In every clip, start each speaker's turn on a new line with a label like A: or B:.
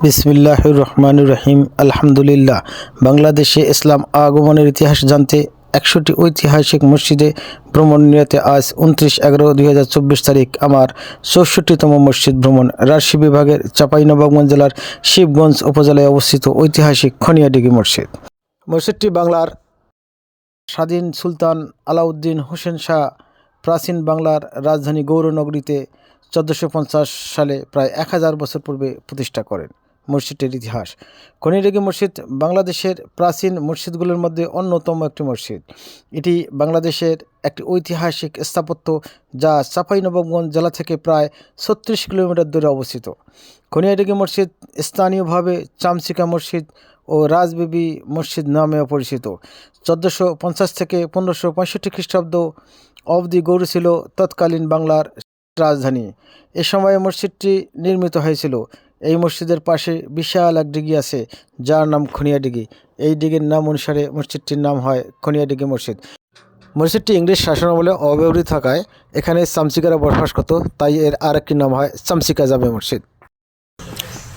A: বিসমিল্লাহ রহমান রহিম আলহামদুলিল্লাহ। বাংলাদেশে ইসলাম আগমনের ইতিহাস জানতে একশোটি ঐতিহাসিক মসজিদে ভ্রমণ নিয়তে আজ উনত্রিশ এগারো দুই তারিখ আমার চৌষট্টিতম মসজিদ ভ্রমণ। রাজশাহী বিভাগের চাঁপাইনবাবগঞ্জ জেলার শিবগঞ্জ উপজেলায় অবস্থিত ঐতিহাসিক খনিয়াডিগি মসজিদ। মসজিদটি বাংলার স্বাধীন সুলতান আলাউদ্দিন হোসেন শাহ, প্রাচীন বাংলার রাজধানী গৌরনগরীতে চোদ্দোশো সালে প্রায় এক হাজার বছর পূর্বে প্রতিষ্ঠা করেন। মসজিদটির ইতিহাস। খনিরেগি মসজিদ বাংলাদেশের প্রাচীন মসজিদগুলোর মধ্যে অন্যতম একটি মসজিদ। এটি বাংলাদেশের একটি ঐতিহাসিক স্থাপত্য যা চাঁপাইনবাবগঞ্জ জেলা থেকে প্রায় ছত্রিশ কিলোমিটার দূরে অবস্থিত। খনিয়াডিগি মসজিদ স্থানীয়ভাবে চামচিকা মসজিদ ও রাজবিবি মসজিদ নামেও পরিচিত। চোদ্দোশো পঞ্চাশ থেকে পনেরোশো পঁয়ষট্টি খ্রিস্টাব্দ অবধি গৌর ছিল তৎকালীন বাংলার রাজধানী। এ সময়ে মসজিদটি নির্মিত হয়েছিল। এই মসজিদের পাশে বিশাল এক ডিগি আছে যার নাম খনিয়া ডিগি। এই ডিগির নাম অনুসারে মসজিদটির নাম হয় খনিয়া ডিগি মসজিদ। মসজিদটি ইংরেজ শাসনামলে অব্যবহৃত থাকায় এখানে চামচিকারা বসবাস করতো তাই এর আর একটি নাম হয় চামচিকা জামে মসজিদ।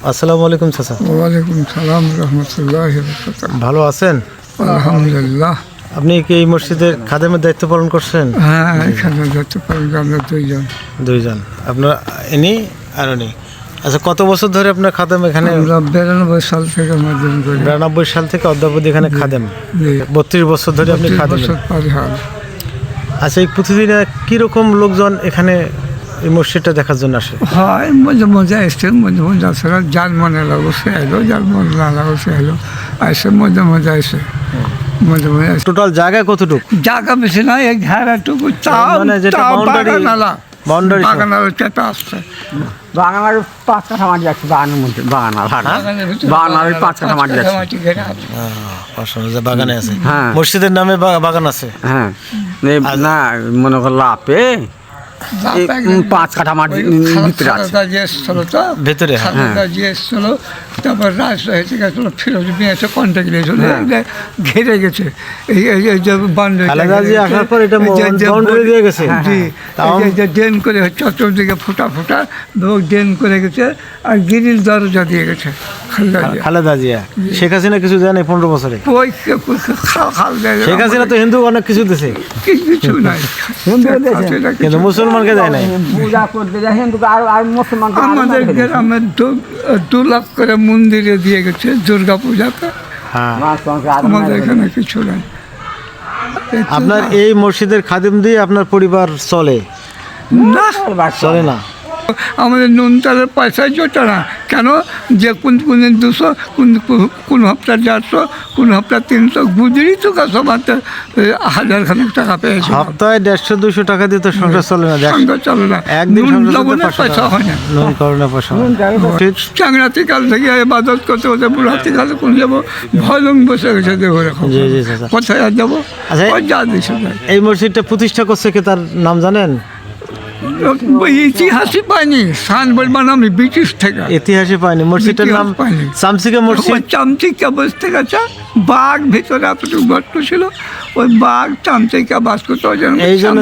A: আসসালামু আলাইকুম চাচা।
B: ওয়ালাইকুম সালাম রহমতুল্লাহ
A: ভালো আছেন?
B: আলহামদুলিল্লাহ।
A: আপনি কি এই মসজিদের খাদেমের দায়িত্ব পালন করছেন?
B: হ্যাঁ এখানে যেতে পারি আমরা দুইজন।
A: দুইজন। আপনার ইনি আর উনি? আচ্ছা কত বছর ধরে আপনার খাদেম এখানে?
B: বিরানব্বই সাল থেকে মাধ্যম করি।
A: বিরানব্বই সাল থেকে অদ্যাবধি এখানে খাদেম। বত্রিশ বছর ধরে আপনি খাদেম। আচ্ছা এই প্রতিদিন কীরকম লোকজন এখানে এই মসজিদটা দেখার জন্য আসে?
B: হয় মজা মজা এসছে মজা মজা। আসলে যার মনে লাগো সে এলো যার মনে না লাগো সে এলো। এসে মজা মজা এসে। মজা মজা
A: টোটাল জায়গা কতটুকু?
B: জায়গা বেশি না এক ঘেরাটুকু চা
A: মানে যেটা
B: চাও
A: boundary- সহ।
B: বাগানালা চেপে আসছে।
C: বাগানের পাঁচ কাঠা মাটি আছে বাগানের মধ্যে বাগানার
B: বাগানের ভিতরে
C: পাঁচ কাঠা মাটি আছে
B: মাটি ঘেরা আছে।
A: পাঁচশো যে বাগানে আছে।
C: হ্যাঁ।
A: মসজিদের নামে বাগান আছে?
C: হ্যাঁ। না মনে কর লাপে পাঁচ কাঠা মাটি ভিতরে আছে।
B: খালেদা জিয়া এসছিল তো?
A: ভেতরে, হ্যাঁ।
B: তারপর রাজ হয়েছে গেছিল ফিরোজ মিয়া এসে কন্ট্যাক্ট নিয়েছিল ঘিরে গেছে। এই এই এই যে বাউন্ডারি
A: আসার পর এটা boundary দিয়ে গেছে?
B: জি। যে ড্রেন করে চতুর্দিকে ফুটা ফুটা এবং ড্রেন করে গেছে আর গিরিল দরজা দিয়ে গেছে খালেদা জিয়া।
A: শেখ হাসিনা কিছু দেয় নাই পনেরো বছরে?
B: ওই
A: শেখ হাসিনা তো হিন্দু অনেক কিছু দিছে।
B: কিছু নাই।
A: কিন্তু মুসলমানকে দেয় নাই?
C: পূজা করতে যায় হিন্দু আর আর মুসলমান
B: আমাদের গ্রামে দু দু লাখ করে মন্দিরে দিয়ে গেছে দুর্গা পূজাতে।
A: হ্যাঁ।
B: আমাদের এখানে কিছু নাই।
A: আপনার এই মসজিদের খাদিম দিয়ে আপনার পরিবার চলে?
B: না
A: চলে না।
B: আমাদের নুন তেলের পয়সা জোটে না। কেন? যে কোন কোন দিন দুশো কোন কোন হপ্তাহ চারশো কোন হপ্তাহ তিনশো গুজরি তো সবাতে হাজার খানিক টাকা পেয়েছে।
A: সপ্তাহে দেড়শো দুশো টাকা দিয়ে তো সংসার চলে না। দেখ
B: সঙ্গে চলে না।
A: একদিন
B: পয়সা হয় না।
A: নুন করোনা পয়সা হয় না। ঠিক।
B: চাংরাতি কাল থেকে এবাদত করতে করতে বুড়াতি কালে কোন যাব? ভয়লং বসে গেছে দেহ এরকম।
A: জি, জি,
B: কোথায় আর যাব?
A: আচ্ছা,
B: যা
A: এই মসজিদটা প্রতিষ্ঠা করছে কে তার নাম জানেন?
B: ইতিহাসই পাইনি ব্রিটিশ থেকে।
A: ইতিহাসে পাইনি মসজিদটার নাম
B: পাইনি।
A: মসজিদ।
B: চামচিকা বসতে গেছে বাঘ ভিতরে এতটুকু গর্ত ছিল ওই বাঘ চামচিকা বাস করতো
A: এই জন্য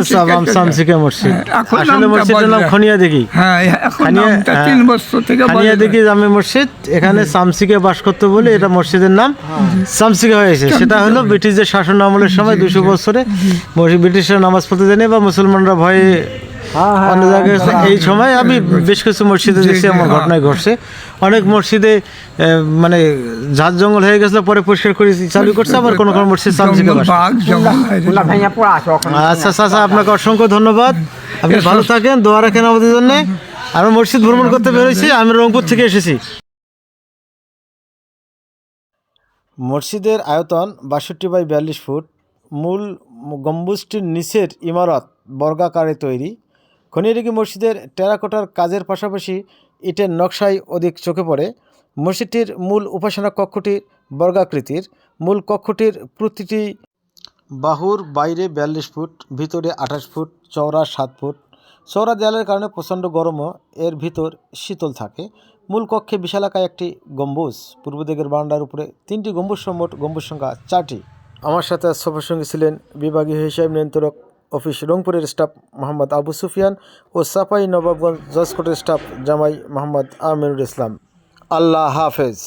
B: চামচিকা
A: মসজিদ।
B: হ্যাঁ, এখন
A: আসলে মসজিদের নাম খনিয়া দেখি
B: হ্যাঁ এখন
A: খানিয়া-
B: নামটা
A: হ্যাঁ।
B: তিন বছর থেকে
A: খানিয়া। দেখি জামে মসজিদ এখানে সামসিকে বাস করতে বলে এটা মসজিদের নাম সামসিকা হয়েছে সেটা হলো ব্রিটিশদের শাসন আমলের সময় দুশো বছরে ব্রিটিশরা নামাজ পড়তে জানে বা মুসলমানরা ভয়ে অন্য জায়গায় এই সময় আমি বেশ কিছু মসজিদে দেখছি আমার ঘটনায় ঘটছে। অনেক মসজিদে আহ, মানে ঝাড় জঙ্গল হয়ে গেছিল পরে পরিষ্কার করে চালু করছে আবার কোনো কোনো মসজিদ
C: আছে ওখানে।
A: আচ্ছা আচ্ছা আপনাকে অসংখ্য ধন্যবাদ। আপনি ভালো থাকেন দোয়া রাখেন আমাদের জন্য। আমরা মসজিদ ভ্রমণ করতে বেরোইছি আমি রংপুর থেকে এসেছি। মসজিদের আয়তন বাষট্টি বাই বিয়াল্লিশ ফুট মূল গম্বুজটির নিচের ইমারত বর্গাকারে তৈরি। খনিয়ারিকি মসজিদের টেরাকোটার কাজের পাশাপাশি ইটের নকশায় অধিক চোখে পড়ে। মসজিদটির মূল উপাসনা কক্ষটি বর্গাকৃতির। মূল কক্ষটির প্রতিটি বাহুর বাইরে বিয়াল্লিশ ফুট, ভিতরে আঠাশ ফুট, চওড়া সাত ফুট। চওড়া দেয়ালের কারণে প্রচণ্ড গরমও এর ভিতর শীতল থাকে। মূল কক্ষে বিশালাকায় একটি গম্বুজ। পূর্ব দিকের বারান্দার উপরে তিনটি গম্বুজ সহ মোট গম্বুজ সংখ্যা চারটি। আমার সাথে সফর সঙ্গে ছিলেন বিভাগীয় হিসাব নিয়ন্ত্রক অফিস রংপুরের স্টাফ মোহাম্মদ আবু সুফিয়ান ও সাফাই নবাবগঞ্জ জজকোটের স্টাফ জামাই মোহাম্মদ আমিরুল ইসলাম। আল্লাহ হাফেজ।